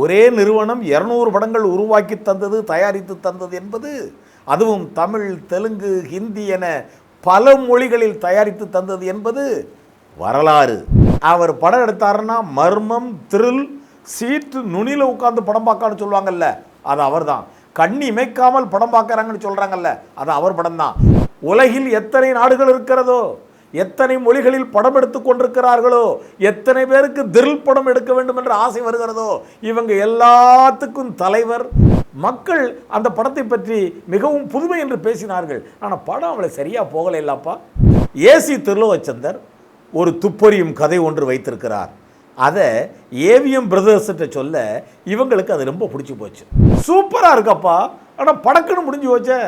ஒரே நிறுவனம் இரநூறு படங்கள் உருவாக்கி தந்தது தயாரித்து தந்தது என்பது அதுவும் தமிழ் தெலுங்கு ஹிந்தி என பல மொழிகளில் தயாரித்து தந்தது என்பது வரலாறு. அவர் படம் எடுத்தாருன்னா மர்மம் த்ரில் சீட்டு நுனியில் உட்காந்து படம் பார்க்கான்னு சொல்லுவாங்கல்ல அது அவர் தான் கண்ணி இமைக்காமல் படம் பார்க்குறாங்கன்னு சொல்கிறாங்கல்ல அது அவர் படம் தான் உலகில் எத்தனை நாடுகள் இருக்கிறதோ எத்தனை மொழிகளில் படம் எடுத்து கொண்டிருக்கிறார்களோ எத்தனை பேருக்கு திரில் படம் எடுக்க வேண்டும் என்ற ஆசை வருகிறதோ இவங்க எல்லாத்துக்கும் தலைவர். மக்கள் அந்த படத்தை பற்றி மிகவும் புதுமை என்று பேசினார்கள். ஆனால் படம் அவளை சரியாக போகலை இல்லப்பா ஏசி திருலோகச்சந்தர் ஒரு துப்பறியும் கதை ஒன்று வைத்திருக்கிறார். அதை ஏவிஎம் பிரதர்ஸ்கிட்ட சொல்ல இவங்களுக்கு அது ரொம்ப பிடிச்சி போச்சு. சூப்பராக இருக்கப்பா. ஆனால் படக்குன்னு முடிஞ்சு போச்சே.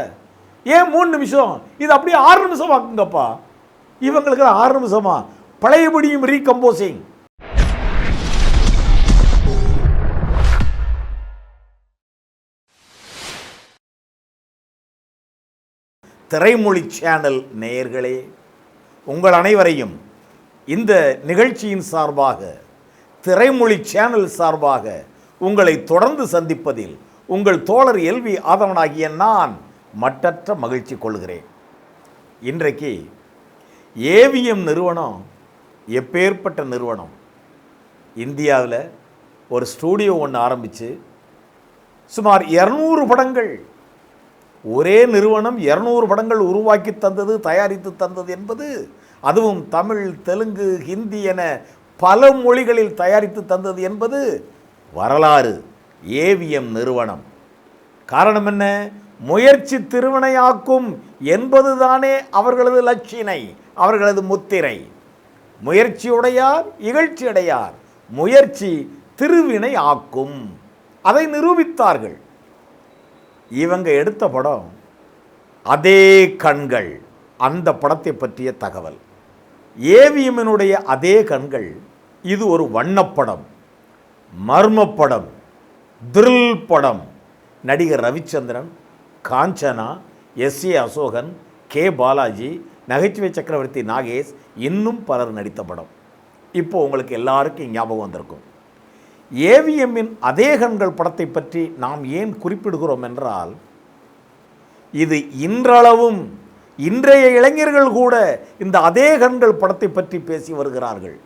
ஏன் மூணு நிமிஷம்? இது அப்படியே ஆறு நிமிஷம் ஆக்குங்கப்பா. இவங்களுக்கு அது ஆறு நிமிஷமா பழையபடியும் ரீகம்போசிங் திரைமொழி சேனல் நேயர்களே உங்கள் அனைவரையும் இந்த நிகழ்ச்சியின் சார்பாக திரைமொழி சேனல் சார்பாக உங்களை தொடர்ந்து சந்திப்பதில் உங்கள் தோழர் எல்வி ஆதவனாகிய நான் மட்டற்ற மகிழ்ச்சி கொள்கிறேன். இன்றைக்கு ஏவிஎம் நிறுவனம் எப்பேற்பட்ட நிறுவனம்? இந்தியாவில் ஒரு ஸ்டூடியோ ஒன்று ஆரம்பித்து சுமார் இரநூறு படங்கள். ஒரே நிறுவனம் இரநூறு படங்கள் உருவாக்கி தந்தது தயாரித்து தந்தது என்பது அதுவும் தமிழ் தெலுங்கு ஹிந்தி என பல மொழிகளில் தயாரித்து தந்தது என்பது வரலாறு. ஏவிஎம் நிறுவனம். காரணம் என்ன? முயற்சி திருவினையாக்கும் என்பதுதானே அவர்களது லட்சினை அவர்களது முத்திரை. முயற்சியுடையார் இகழ்ச்சியடையார். முயற்சி திருவினை ஆக்கும் அதை நிரூபித்தார்கள். இவங்க எடுத்த படம் அதே கண்கள் அந்த படத்தை பற்றிய தகவல். ஏவிஎம்மினுடைய அதே கண்கள் இது ஒரு வண்ணப்படம் மர்மப்படம் த்ரில் படம். நடிகர் Ravichandran Kanchana S A Ashokan K Balaji நகைச்சுவை சக்கரவர்த்தி நாகேஷ் இன்னும் பலர் நடித்த படம். இப்போ உங்களுக்கு எல்லாருக்கும் ஞாபகம் வந்திருக்கும். ஏவிஎம்மின் அதே கண்கள் படத்தை பற்றி நாம் ஏன் குறிப்பிடுகிறோம் என்றால் இது இன்றளவும் இன்றைய இளைஞர்கள் கூட இந்த அதே கண்கள் படத்தை பற்றி பேசி வருகிறார்கள்.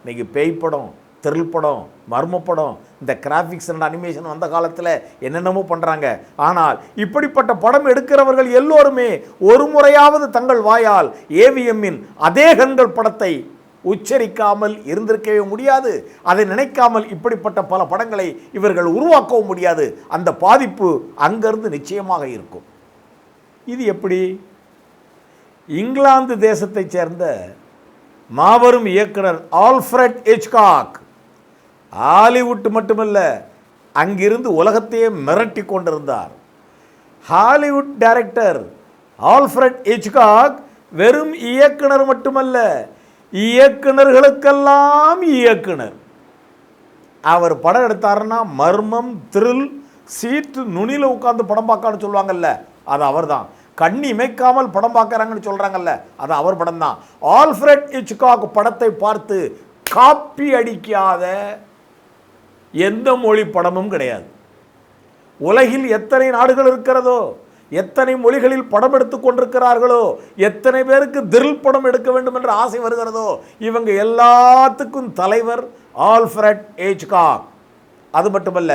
இன்றைக்கி பேய் படம் திரில் படம் மர்ம படம் இந்த கிராஃபிக்ஸ் அண்ட் அனிமேஷன் வந்த காலத்தில் என்னென்னமோ பண்ணுறாங்க ஆனால் இப்படிப்பட்ட படம் எடுக்கிறவர்கள் எல்லோருமே ஒரு முறையாவது தங்கள் வாயால் ஏவிஎம்மின் அதே கண்கள் படத்தை உச்சரிக்காமல் இருந்திருக்கவே முடியாது. அதை நினைக்காமல் இப்படிப்பட்ட பல படங்களை இவர்கள் உருவாக்கவும் முடியாது. அந்த பாதிப்பு அங்கிருந்து நிச்சயமாக இருக்கும். இது எப்படி? இங்கிலாந்து தேசத்தைச் சேர்ந்த மாபெரும் இயக்குனர் ஆல்ஃப்ரெட் எச்காக் ஹாலிவுட் மட்டுமல்ல அங்கிருந்து உலகத்தையே மிரட்டி கொண்டிருந்தார். ஹாலிவுட் டைரக்டர் ஆல்ஃபிரட் ஹிச்காக் வெறும் இயக்குனர் மட்டுமல்ல இயக்குனர்களுக்கெல்லாம் இயக்குனர். அவர் படம் எடுத்தாருன்னா மர்மம் த்ரில் சீட்டு நுனியில் உட்காந்து படம் பார்க்கான்னு சொல்லுவாங்கல்ல அது அவர்தான். கண்ணி இமைக்காமல் படம் பார்க்குறாங்கன்னு சொல்கிறாங்கல்ல அது அவர் படம் தான் ஆல்ஃபிரட் இச்காக் படத்தை பார்த்து காப்பி அடிக்காத எந்த மொழி படமும் கிடையாது. உலகில் எத்தனை நாடுகள் இருக்கிறதோ எத்தனை மொழிகளில் படம் எடுத்து கொண்டிருக்கிறார்களோ எத்தனை பேருக்கு திரில் படம் எடுக்க வேண்டும் என்ற ஆசை வருகிறதோ இவங்க எல்லாத்துக்கும் தலைவர் ஆல்ஃபிரட் ஏஜ்கா அது மட்டுமல்ல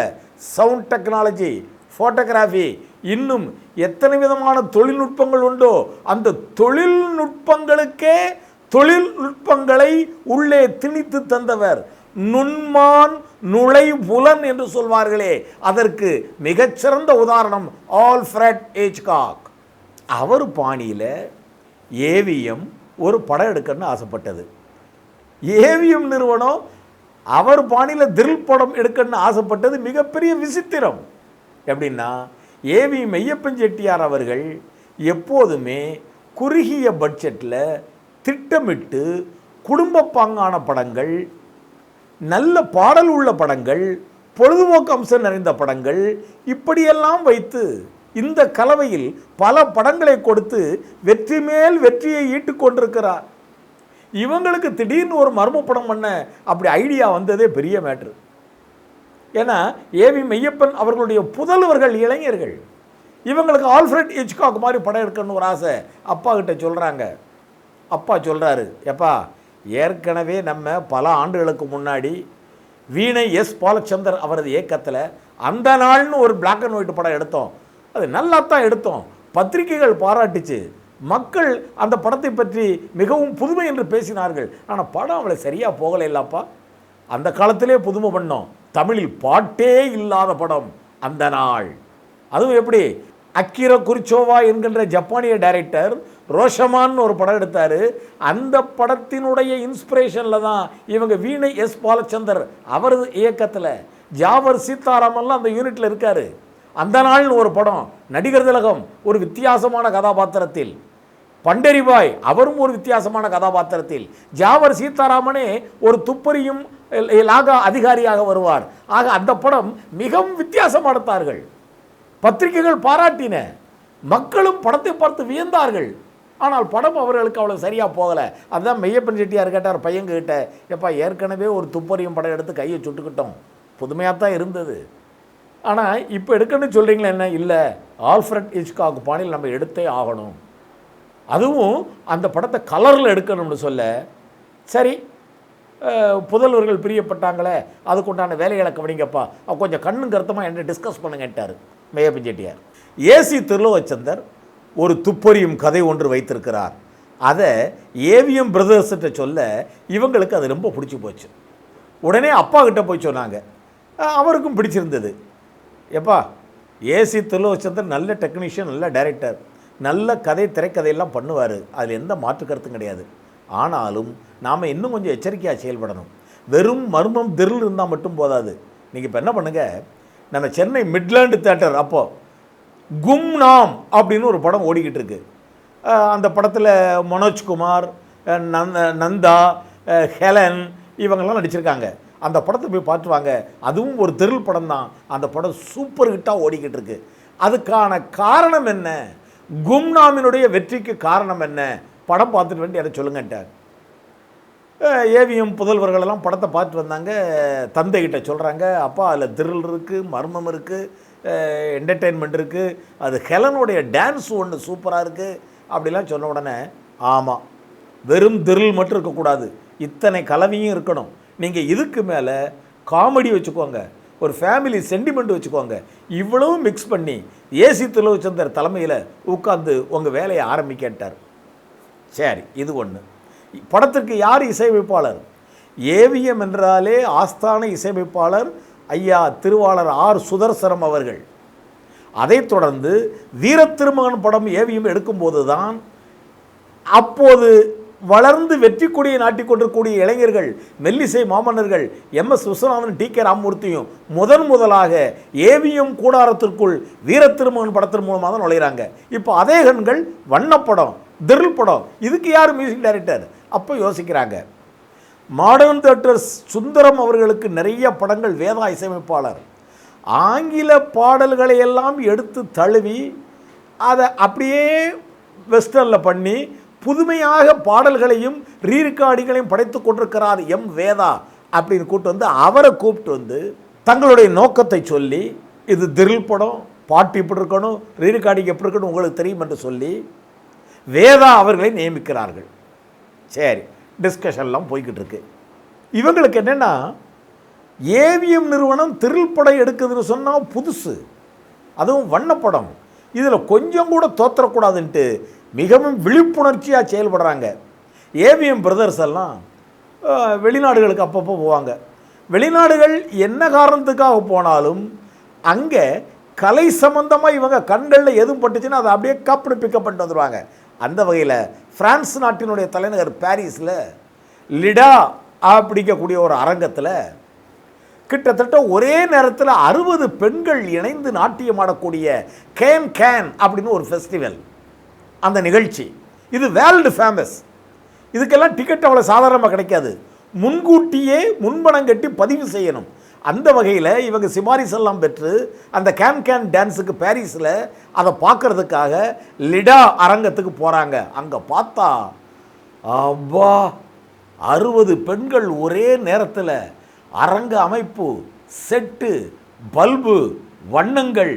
சவுண்ட் டெக்னாலஜி ஃபோட்டோகிராஃபி இன்னும் எத்தனை விதமான தொழில்நுட்பங்கள் உண்டோ அந்த தொழில்நுட்பங்களுக்கே தொழில்நுட்பங்களை உள்ளே திணித்து தந்தவர் நுண்மான் நுழைவுலன் என்று சொல்வார்களே. அதற்கு மிகச்சிறந்த உதாரணம் ஆல்ஃப்ரெட் ஏஜ்காக் அவர் பாணியில் ஏவிஎம் ஒரு படம் எடுக்கணும்னு ஆசைப்பட்டது. ஏவிஎம் நிறுவனம் அவர் பாணியில் திரில் படம் எடுக்கணும்னு ஆசைப்பட்டது மிகப்பெரிய விசித்திரம். எப்படின்னா ஏவி மெய்யப்பன் செட்டியார் அவர்கள் எப்போதுமே குறுகிய பட்ஜெட்டில் திட்டமிட்டு குடும்ப பாங்கான படங்கள் நல்ல பாடல் உள்ள படங்கள் பொழுதுபோக்கு அம்சம் நிறைந்த படங்கள் இப்படியெல்லாம் வைத்து இந்த கலவையில் பல படங்களை கொடுத்து வெற்றி மேல் வெற்றியை ஈட்டு கொண்டிருக்கிறார். இவங்களுக்கு திடீர்னு ஒரு மர்ம படம் பண்ண அப்படி ஐடியா வந்ததே பெரிய மேட்ரு ஏன்னா ஏவி மெய்யப்பன் அவர்களுடைய புதல்வர்கள் இளைஞர்கள். இவங்களுக்கு ஆல்ஃப்ரெட் ஹிச்காக் மாதிரி படம் எடுக்கணும்னு ஒரு ஆசை. அப்பா கிட்ட சொல்கிறாங்க அப்பா சொல்கிறாரு எப்பா ஏற்கனவே நம்ம பல ஆண்டுகளுக்கு முன்னாடி வீணை எஸ் பாலச்சந்தர் அவரது இயக்கத்தில் அந்த நாள்னு ஒரு பிளாக் அண்ட் ஒயிட் படம் எடுத்தோம். அது நல்லா தான் எடுத்தோம். பத்திரிகைகள் பாராட்டுச்சு. மக்கள் அந்த படத்தை பற்றி மிகவும் புதுமை என்று பேசினார்கள். ஆனால் படம் அவளை சரியாக போகலை இல்லப்பா அந்த காலத்திலே புதுமை பண்ணோம். தமிழில் பாட்டே இல்லாத படம் அந்த நாள். அதுவும் எப்படி? அக்கிர குறிச்சோவா என்கின்ற ஜப்பானிய டைரக்டர் ரோஷமான்னு ஒரு படம் எடுத்தார். அந்த படத்தினுடைய இன்ஸ்பிரேஷனில் தான் இவங்க வீணை எஸ் பாலச்சந்தர் அவரது இயக்கத்தில் ஜாவர் சீதாராமன்லாம் அந்த யூனிட்டில் இருக்கார். அந்த நாள்னு ஒரு படம் நடிகர் திலகம் ஒரு வித்தியாசமான கதாபாத்திரத்தில். பண்டரிபாய் அவரும் ஒரு வித்தியாசமான கதாபாத்திரத்தில். ஜாவர் சீதாராமனே ஒரு துப்பறியும் லாகா அதிகாரியாக வருவார். ஆக அந்த படம் மிகவும் வித்தியாசம் எடுத்தார்கள் பத்திரிகைகள் பாராட்டின. மக்களும் படத்தை பார்த்து வியந்தார்கள். ஆனால் படம் அவர்களுக்கு அவ்வளோ சரியாக போகலை. அதுதான் மெய்யப்பன் செட்டியார் கேட்டார் பையங்க கிட்ட எப்பா ஏற்கனவே ஒரு துப்பறியும் படம் எடுத்து கையை சுட்டுக்கிட்டோம். புதுமையாக தான் இருந்தது. ஆனால் இப்போ எடுக்கணும்னு சொல்கிறீங்களே என்ன? இல்லை ஆல்ஃப்ரட் ஹிச்காக் பாணியில் நம்ம எடுத்தே ஆகணும். அதுவும் அந்த படத்தை கலரில் எடுக்கணும்னு சொல்ல சரி புதல்வர்கள் பிரியப்பட்டாங்களே அதுக்குண்டான வேலைகளை கவனிங்கப்பா கொஞ்சம் கண்ணும் கருத்தமாக என்ன டிஸ்கஸ் பண்ணுங்கட்டார் மெய்யப்பன் செட்டியார். ஏசி திருலோகச்சந்தர் ஒரு துப்பறியும் கதை ஒன்று வைத்திருக்கிறார். அதை ஏவிஎம் பிரதர்ஸ்கிட்ட சொல்ல இவங்களுக்கு அது ரொம்ப பிடிச்சி போச்சு. உடனே அப்பா கிட்ட போய் சொன்னாங்க. அவருக்கும் பிடிச்சிருந்தது. எப்பா ஏசி திருலோகச்சந்தர் நல்ல டெக்னீஷியன் நல்ல டைரக்டர் நல்ல கதை திரைக்கதையெல்லாம் பண்ணுவார். அதில் எந்த மாற்று கருத்தும் கிடையாது. ஆனாலும் நாம் இன்னும் கொஞ்சம் எச்சரிக்கையாக செயல்படணும். வெறும் மர்மம் திருள் இருந்தால் மட்டும் போதாது. நீங்கள் இப்போ என்ன பண்ணுங்கள் நம்ம சென்னை மிட்லாண்டு தேட்டர் அப்போது கும்நாம் அப்படின்னு ஒரு படம் ஓடிக்கிட்டு இருக்கு. அந்த படத்தில் மனோஜ்குமார் அஹ் நந்த நந்தா ஹெலன் இவங்கெல்லாம் நடிச்சிருக்காங்க. அந்த படத்தை போய் பார்த்து வாங்க. அதுவும் ஒரு தெருள் படம் தான். அந்த படம் சூப்பர் ஹிட்டாக ஓடிக்கிட்டு இருக்கு. அதுக்கான காரணம் என்ன? கும்நாமினுடைய வெற்றிக்கு காரணம் என்ன? படம் பார்த்துட்டு வேண்டி அதை சொல்லுங்கன்ட்டார் ஏவிஎம் புதல்வர்களெல்லாம் படத்தை பார்த்துட்டு வந்தாங்க. தந்தைகிட்ட சொல்கிறாங்க அப்பா அதில் திருள் இருக்குது மர்மம் இருக்குது என்டர்டெயின்மெண்ட் இருக்குது அது ஹெலனுடைய டான்ஸ் ஒன்று சூப்பராக இருக்குது அப்படிலாம் சொன்ன உடனே ஆமாம் வெறும் திரில் மட்டும் இருக்கக்கூடாது இத்தனை கலவையும் இருக்கணும். நீங்கள் இதுக்கு மேலே காமெடி வச்சுக்கோங்க. ஒரு ஃபேமிலி சென்டிமெண்ட் வச்சுக்கோங்க. இவ்வளவும் மிக்ஸ் பண்ணி ஏசி திலோச்சந்தர் தலைமையில் உட்காந்து உங்கள் வேலையை ஆரம்பிக்கட்டார் சரி இது ஒன்று படத்திற்கு யார் இசையமைப்பாளர்? ஏவிஎம் என்றாலே ஆஸ்தான இசையமைப்பாளர் ஐயா திருவாளர் ஆர் சுதர்சனம் அவர்கள். அதைத் தொடர்ந்து வீரத்திருமகன் படம் ஏவிஎம் எடுக்கும்போது தான் அப்போது வளர்ந்து வெற்றி கொடியை நாட்டிக்கொண்டிருக்கக்கூடிய இளைஞர்கள் மெல்லிசை மாமன்னர்கள் M S Viswanathan T K ராமமூர்த்தியும் முதன் முதலாக ஏவிஎம் கூடாரத்திற்குள் வீரத்திருமகன் படத்தின் மூலமாக தான் நுழையிறாங்க. இப்போ அதே கண்கள் வண்ணப்படம் திரில் படம் இதுக்கு யார் மியூசிக் டைரக்டர்? அப்போ யோசிக்கிறாங்க. மாடர்ன் தேட்டர் சுந்தரம் அவர்களுக்கு நிறைய படங்கள் வேதா இசையமைப்பாளர். ஆங்கில பாடல்களை எல்லாம் எடுத்து தழுவி அதை அப்படியே வெஸ்டர்னில் பண்ணி புதுமையாக பாடல்களையும் ரீரிகார்டிங்களையும் படைத்து கொண்டிருக்கிறார் எம் வேதா அப்படின்னு கூப்பிட்டு வந்து அவரை கூப்பிட்டு வந்து தங்களுடைய நோக்கத்தை சொல்லி இது திரில் படம் பாட்டு இப்படி இருக்கணும் ரீரிகார்டிங் எப்படி இருக்கணும் உங்களுக்கு தெரியும் என்று சொல்லி வேதா அவர்களை நியமிக்கிறார்கள். சரி. டிஸ்கஷன்லாம் போய்கிட்டு இருக்கு இவங்களுக்கு என்னென்னா ஏவிஎம் நிறுவனம் திரில் படம் எடுக்குதுன்னு சொன்னால் புதுசு. அதுவும் வண்ணப்படம் இதில் கொஞ்சம் கூட தோற்றக்கூடாதுன்ட்டு மிகவும் விழிப்புணர்ச்சியாக செயல்படுறாங்க. ஏவிஎம் பிரதர்ஸ் எல்லாம் வெளிநாடுகளுக்கு அப்பப்போ போவாங்க. வெளிநாடுகள் என்ன காரணத்துக்காக போனாலும் அங்கே கலை சம்பந்தமாக இவங்க கண்களில் எதுவும் பட்டுச்சுன்னா அதை அப்படியே கப்புனு பிக்கப் பண்ணிட்டு வந்துடுவாங்க அந்த வகையில் பிரான்ஸ் நாட்டினுடைய தலைநகர் பாரிஸில் லிடா அப்படிங்கக்கூடிய ஒரு அரங்கத்தில் கிட்டத்தட்ட ஒரே நேரத்தில் அறுபது பெண்கள் இணைந்து நாட்டியம் ஆடக்கூடிய கேன் கேன் அப்படின்னு ஒரு ஃபெஸ்டிவல் அந்த நிகழ்ச்சி. இது வேர்ல்டு ஃபேமஸ். இதுக்கெல்லாம் டிக்கெட் அவ்வளோ சாதாரணமாக கிடைக்காது. முன்கூட்டியே முன்பணம் கட்டி பதிவு செய்யணும். அந்த வகையில் இவங்க சிபாரிசு எல்லாம் பெற்று அந்த கேன் கேன் டான்ஸுக்கு பாரிஸில் அதை பார்க்குறதுக்காக லிடா அரங்கத்துக்கு போகிறாங்க அங்கே பார்த்தா அவ்வா அறுபது பெண்கள் ஒரே நேரத்தில் அரங்க அமைப்பு செட்டு பல்பு வண்ணங்கள்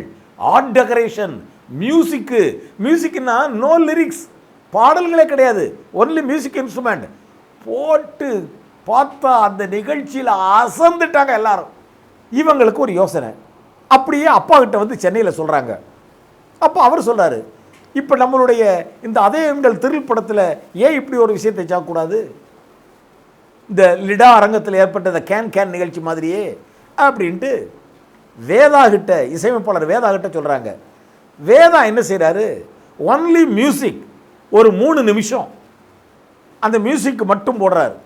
ஆர்ட் டெக்கரேஷன் மியூசிக்கு மியூசிக்னா நோ லிரிக்ஸ் பாடல்களே கிடையாது. ஒன்லி மியூசிக் இன்ஸ்ட்ருமெண்ட் போட்டு பார்த்தா அந்த நிகழ்ச்சியில் அசந்துட்டாங்க எல்லாரும். இவங்களுக்கு ஒரு யோசனை. அப்படியே அப்பா கிட்ட வந்து சென்னையில் சொல்கிறாங்க அப்போ அவர் சொல்கிறாரு இப்போ நம்மளுடைய இந்த அதே எண்கள் திருள் படத்தில் ஏன் இப்படி ஒரு விஷயத்தை செய்யக்கூடாது இந்த லிடா அரங்கத்தில் ஏற்பட்ட இந்த கேன் கேன் நிகழ்ச்சி மாதிரியே அப்படின்ட்டு வேதா கிட்ட இசையமைப்பாளர் வேதா கிட்ட சொல்கிறாங்க வேதா என்ன செய்கிறாரு ஒன்லி மியூசிக் ஒரு மூணு நிமிஷம். அந்த மியூசிக் மட்டும் போடுறாரு.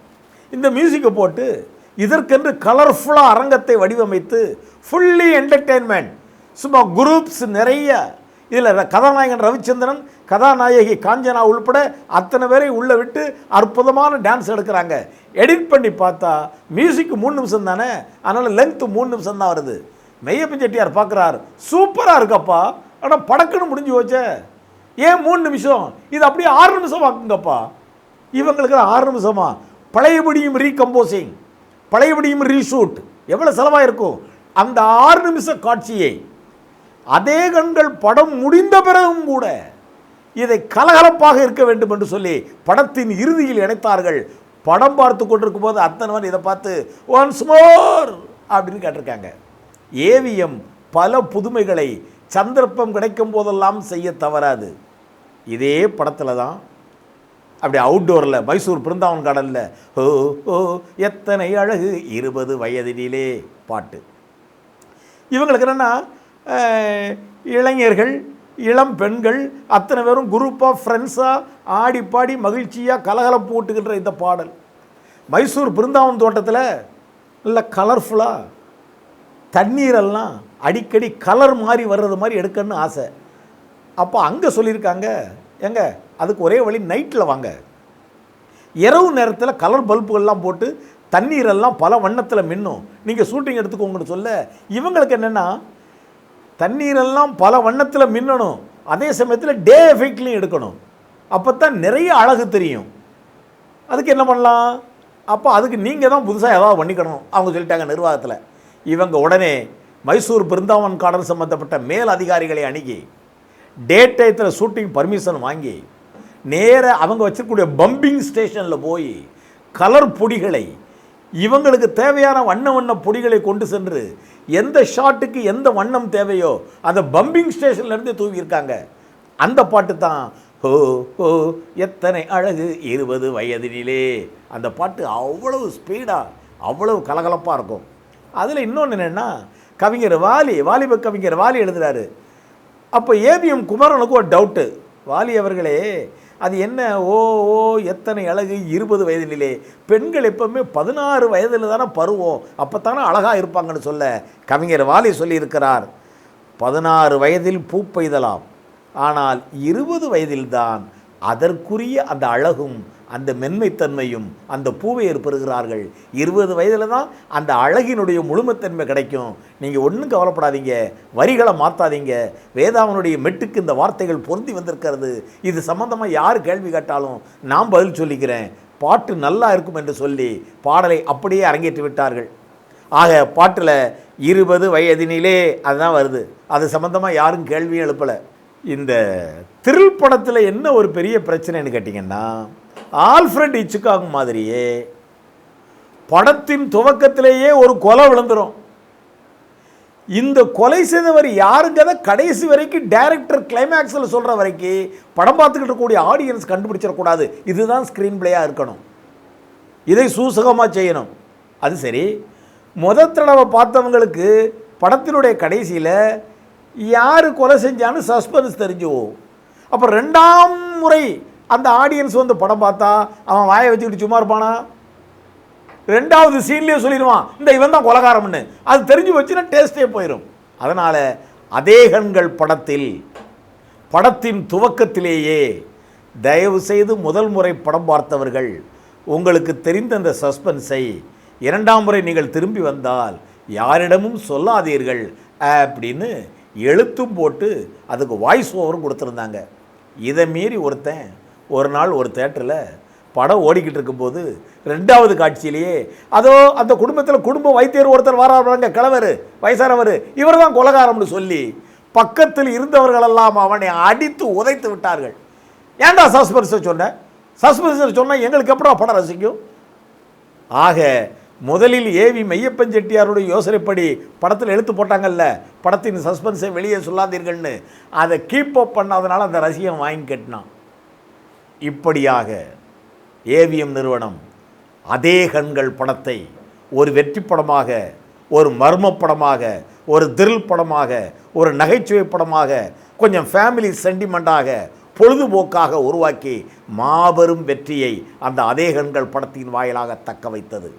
இந்த மியூசிக்கை போட்டு இதற்கென்று கலர்ஃபுல்லாக அரங்கத்தை வடிவமைத்து ஃபுல்லி என்டர்டெயின்மெண்ட் சும்மா குரூப்ஸ் நிறைய. இதில் கதாநாயகன் ரவிச்சந்திரன் கதாநாயகி காஞ்சனா உள்பட அத்தனை பேரை உள்ளே விட்டு அற்புதமான டான்ஸ் எடுக்கிறாங்க. எடிட் பண்ணி பார்த்தா மியூசிக் மூணு நிமிஷம் தானே? அதனால் லென்த்து மூணு நிமிஷம் தான் வருது. மெய்யப்பன் செட்டியார் பார்க்குறார் சூப்பராக இருக்கப்பா. ஆனால் படக்குன்னு முடிஞ்சு போச்சே. ஏன் மூணு நிமிஷம்? இது அப்படியே ஆறு நிமிஷம் ஆக்குங்கப்பா இவங்களுக்கு ஆறு நிமிஷமா? பழையபடியும் ரீகம்போசிங் பழையபடியும் ரீஷூட் எவ்வளோ செலவாக இருக்கும்? அந்த ஆறு நிமிஷ காட்சியை அதே கண்கள் படம் முடிந்த பிறகும் கூட இதை கலகலப்பாக இருக்க வேண்டும் என்று சொல்லி படத்தின் இறுதியில் இணைத்தார்கள் படம் பார்த்து கொண்டிருக்கும் போது அத்தனை இதை பார்த்து ஒன்ஸ் மோர் அப்படின்னு கேட்டிருக்காங்க. ஏவிஎம் பல புதுமைகளை சந்தர்ப்பம் கிடைக்கும் போதெல்லாம் செய்ய தவறாது. இதே படத்தில் தான் அப்படி அவுட்டோரில் மைசூர் பிருந்தாவன் கடலில் ஓ ஓ எத்தனை அழகு இருபது வயதினிலே பாட்டு. இவங்களுக்கு என்னென்னா இளைஞர்கள் இளம் பெண்கள் அத்தனை பேரும் குரூப்பாக ஃப்ரெண்ட்ஸாக ஆடி பாடி மகிழ்ச்சியாக கலகலப்பு போட்டுக்கின்ற இந்த பாடல். மைசூர் பிருந்தாவன் தோட்டத்தில் நல்ல கலர்ஃபுல்லாக தண்ணீரெல்லாம் அடிக்கடி கலர் மாதிரி வர்றது மாதிரி எடுக்கணும்னு ஆசை. அப்போ அங்கே சொல்லியிருக்காங்க ஏங்க அதுக்கு ஒரே வழி நைட்டில் வாங்க. இரவு நேரத்தில் கலர் பல்புகள்லாம் போட்டு தண்ணீரெல்லாம் பல வண்ணத்தில் மின்னும். நீங்கள் ஷூட்டிங் எடுத்துக்கோங்கன்னு சொல்ல இவங்களுக்கு என்னென்னா தண்ணீரெல்லாம் பல வண்ணத்தில் மின்னணும். அதே சமயத்தில் டே எஃபெக்ட்லையும் எடுக்கணும். அப்போ தான் நிறைய அழகு தெரியும். அதுக்கு என்ன பண்ணலாம்? அப்போ அதுக்கு நீங்கள் தான் புதுசாக ஏதாவது பண்ணிக்கணும் அவங்க சொல்லிட்டாங்க நிர்வாகத்தில். இவங்க உடனே மைசூர் பிருந்தாவன் கார்டன் சம்மந்தப்பட்ட மேல் அதிகாரிகளை அணுகி டே டயத்தில் ஷூட்டிங் பர்மிஷன் வாங்கி நேராக அவங்க வச்சிருக்கக்கூடிய பம்பிங் ஸ்டேஷனில் போய் கலர் பொடிகளை இவங்களுக்கு தேவையான வண்ண வண்ண பொடிகளை கொண்டு சென்று எந்த ஷாட்டுக்கு எந்த வண்ணம் தேவையோ அந்த பம்பிங் ஸ்டேஷன்லேருந்து தூவியிருக்காங்க அந்த பாட்டு தான் ஹோ ஹோ எத்தனை அழகு இருபது வயதினிலே. அந்த பாட்டு அவ்வளவு ஸ்பீடாக அவ்வளவு கலகலப்பாக இருக்கும். அதில் இன்னொன்று என்னென்னா கவிஞர் வாலி வாலிப கவிஞர் வாலி எழுதுகிறாரு அப்போ ஏபிஎம் குமரனுக்கு ஒரு டவுட்டு. வாலி அவர்களே அது என்ன? ஓ ஓ எத்தனை அழகு? இருபது வயதினிலே. பெண்கள் எப்பவுமே பதினாறு வயதில் தானே பருவம். அப்போ தானே அழகாக இருப்பாங்கன்னு சொல்ல கவிஞர் வாலி சொல்லியிருக்கிறார். பதினாறு வயதில் பூ பெய்தலாம். ஆனால் இருபது வயதில்தான் அதற்குரிய அந்த அழகும் அந்த மென்மைத்தன்மையும் அந்த பூவை ஏற்படுகிறார்கள். இருபது வயதில் தான் அந்த அழகினுடைய முழுமைத்தன்மை கிடைக்கும். நீங்கள் ஒன்றும் கவலைப்படாதீங்க. வரிகளை மாற்றாதீங்க வேதாவனுடைய மெட்டுக்கு இந்த வார்த்தைகள் பொருந்தி வந்திருக்கிறது. இது சம்பந்தமாக யார் கேள்வி கேட்டாலும் நான் பதில் சொல்லிக்கிறேன். பாட்டு நல்லா இருக்கும் என்று சொல்லி பாடலை அப்படியே அரங்கேற்றி விட்டார்கள். ஆக பாட்டில் இருபது வயதினிலே அதுதான் வருது. அது சம்மந்தமாக யாரும் கேள்வியும் எழுப்பலை. இந்த திரில் படத்தில் என்ன ஒரு பெரிய பிரச்சனைன்னு கேட்டிங்கன்னா ஆல்ஃப்ரெட் இச்சுக்காக மாதிரியே படத்தின் துவக்கத்திலேயே ஒரு கொலை விழுந்துரும். இந்த கொலை செய்தவர் யாருங்கிறத கடைசி வரைக்கும் டைரக்டர் கிளைமேக்ஸில் சொல்கிற வரைக்கும் படம் பார்த்துக்கிட்டு இருக்கக்கூடிய ஆடியன்ஸ் கண்டுபிடிச்சிடக்கூடாது இதுதான் ஸ்க்ரீன் பிளேயாக இருக்கணும். இதை சூசகமாக செய்யணும். அது சரி. முத தடவை பார்த்தவங்களுக்கு படத்தினுடைய கடைசியில் யார் கொலை செஞ்சான்னு சஸ்பென்ஸ் தெரிஞ்சுவோம். அப்போ ரெண்டாம் முறை அந்த ஆடியன்ஸ் வந்து படம் பார்த்தா அவன் வாயை வச்சுக்கிட்டு சும்மா இருப்பானா? ரெண்டாவது சீன்லேயே சொல்லிடுவான் இந்த இவன் தான் கொலகாரம்னு. அது தெரிஞ்சு வச்சுன்னா டேஸ்டே போயிடும் அதனால் அதேகங்கள் படத்தில் படத்தின் துவக்கத்திலேயே தயவு செய்து முதல் முறை படம் பார்த்தவர்கள் உங்களுக்கு தெரிந்த அந்த சஸ்பென்ஸை இரண்டாம் முறை நீங்கள் திரும்பி வந்தால் யாரிடமும் சொல்லாதீர்கள் அப்படின்னு எழுத்தும் போட்டு அதுக்கு வாய்ஸ் ஓவரும் கொடுத்துருந்தாங்க. இதை மீறி ஒருத்தன் ஒரு நாள் ஒரு தேட்டரில் படம் ஓடிக்கிட்டு இருக்கும்போது ரெண்டாவது காட்சியிலேயே அதோ அந்த குடும்பத்தில் குடும்ப வைத்தியர் ஒருத்தர் வராங்க கிழவர் வயசானவர் இவர் தான் கொலகாரம்னு சொல்லி பக்கத்தில் இருந்தவர்களெல்லாம் அவனை அடித்து உதைத்து விட்டார்கள். ஏன்டா சஸ்பென்ஸை சொன்னேன் சஸ்பென்ஸை சொன்னால் எங்களுக்கு எப்படா படம் ரசிக்கும்? ஆக முதலில் ஏவி மெய்யப்பன் செட்டியாருடைய யோசனைப்படி படத்தில் எழுத்து போட்டாங்கல்ல படத்தின் சஸ்பென்ஸை வெளியே சொல்லாதீர்கள்னு அதை கீப் அப் பண்ணாதனால அந்த ரசிகம் வாங்கி கட்டினான். இப்படியாக ஏவிஎம் நிறுவனம் அதே கண்கள் படத்தை ஒரு வெற்றி படமாக ஒரு மர்ம படமாக ஒரு திரில் படமாக ஒரு நகைச்சுவை படமாக கொஞ்சம் ஃபேமிலி சென்டிமெண்ட்டாக பொழுதுபோக்காக உருவாக்கி மாபெரும் வெற்றியை அந்த அதே கண்கள் படத்தின் வாயிலாக தக்க வைத்தது.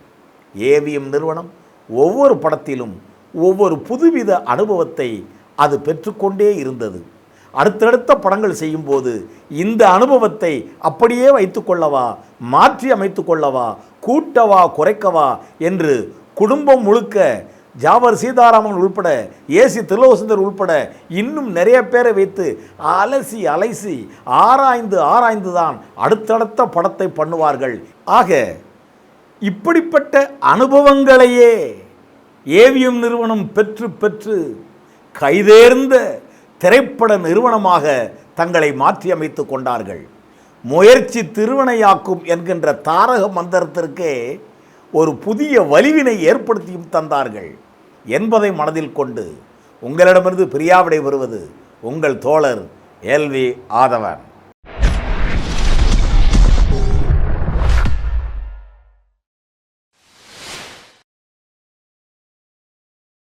ஏவிஎம் நிறுவனம் ஒவ்வொரு படத்திலும் ஒவ்வொரு புதுவித அனுபவத்தை அது பெற்றுக்கொண்டே இருந்தது. அடுத்தடுத்த படங்கள் செய்யும்போது இந்த அனுபவத்தை அப்படியே வைத்துக்கொள்ளவா மாற்றி அமைத்து கொள்ளவா கூட்டவா குறைக்கவா என்று குடும்பம் முழுக்க ஜாவர் சீதாராமன் உள்பட ஏசி திருலோசுந்தர் உள்பட இன்னும் நிறைய பேரை வைத்து அலசி அலைசி ஆராய்ந்து ஆராய்ந்து தான் அடுத்தடுத்த படத்தை பண்ணுவார்கள். ஆக இப்படிப்பட்ட அனுபவங்களையே ஏவிஎம் நிறுவனம் பெற்று பெற்று கைதேர்ந்த திரைப்பட நிறுவனமாக தங்களை மாற்றியமைத்து கொண்டார்கள். முயற்சி திருவினையாக்கும் என்கின்ற தாரக மந்திரத்திற்கே ஒரு புதிய வலிவினை ஏற்படுத்தியும் தந்தார்கள். என்பதை மனதில் கொண்டு உங்களிடமிருந்து பிரியாவிடை வருவது உங்கள் தோழர் எல்வி ஆதவன்.